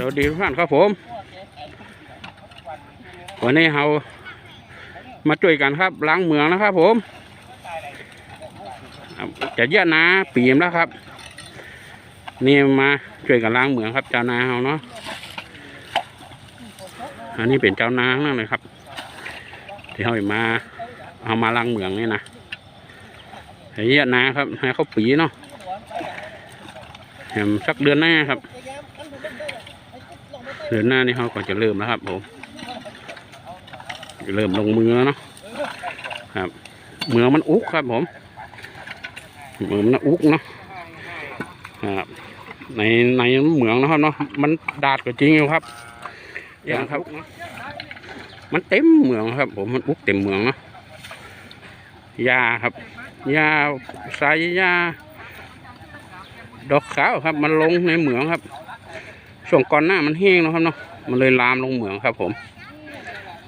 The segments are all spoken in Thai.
สวัสดีทุกท่านครับผม วันนี้เรามาช่วยกันครับล้างเมืองนะครับผม จะเยอะนะปีมแล้วครับ นี่มาช่วยกันล้างเมืองครับเจ้านาเราเนาะอันนี้เป็นเจ้านานั่นเลยครับ ที่เขามาเอามาล้างเมืองนี่นะเยอะนะครับให้เขาปีเนาะแหมสักเดือนหน้าครับ เดือนหน้านี่เขาก็จะเริ่มแล้วครับผมเริ่มลงมือเนาะครับเมืองมันอุกครับผมเมืองมันอุกเนาะครับในในเหมืองนะครับเนาะมันดาดก็จริงอยู่ครับอย่างครับ มันเต็มเหมืองครับ ผมมันอุกเต็มเหมืองเนาะยาครับยาสายยาดอกขาวครับ มันลงในเหมืองครับ ช่วงก่อนหน้ามันแห้งนะครับเนาะมันเลยลามลงเหมืองครับ ผม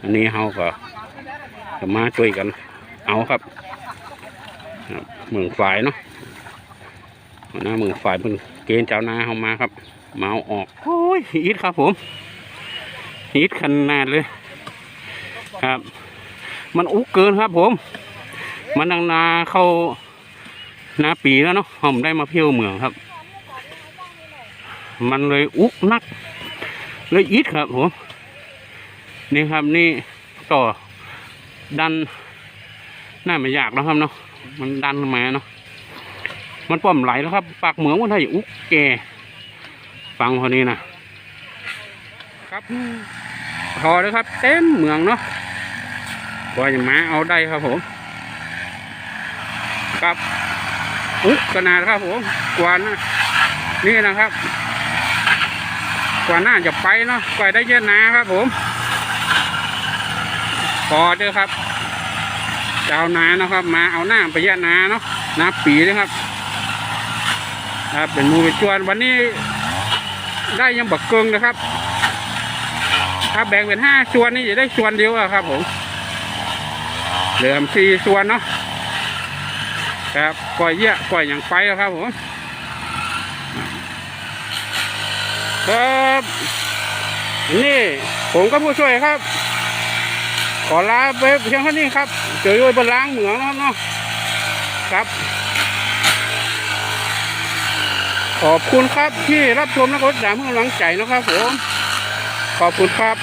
อันนี้เราก็จะมาช่วยกัน เอาครับครับเมืองฝ่ายเนาะหน้าเหมืองฝ่ายเป็นเกณฑ์เจ้านาเขามาครับมาเอาออกโอ้ยอีดครับ ผมอีดขนาดเลย ครับ มันอุกเกินครับผม มันดังนาเข้านาปีแล้วเนาะผมได้มาเที่ยวเหมืองครับ มันเลยอุกนักเลยอิดครับผมนี่ครับนี่ต่อดันน่าไม่ยากแล้วครับเนาะมันดันมาเนาะมันป้อมไหลแล้วครับ ปากเหมืองว่าไทยอุกแกฟังพอนี้นะครับพอเลยครับ เต็มเหมืองเนาะกว่าจะมาเอาได้ครับผมครับอุกขนาดครับผมกว่านะนี่นะครับ กว่าน่าจะไปเนาะกว่าได้เยอะนะครับผมพอเด้อครับเจ้านานะครับ มาเอาหน้าไปเยอะนาเนาะนาปีนะครับครับเป็นมูเป็นจวนวันนี้ได้ยังบักเกิงนะครับ ถ้าแบ่งเป็นห้าชวนนี่จะได้ชวนเดียวอะครับผมเหลือมสี่ชวนเนาะครับก่อยเยอะก่อยอย่างไปครับผมครับ นี่ผมก็ผู้ช่วยครับ ขอลาไปเพียงเท่านี้ครับเจอด้วยบนล้างเหมืองนะครับเนาะครับ ขอบคุณครับที่รับชมนะครับดามห้กำลังใจนะครับผม ขอบคุณครับ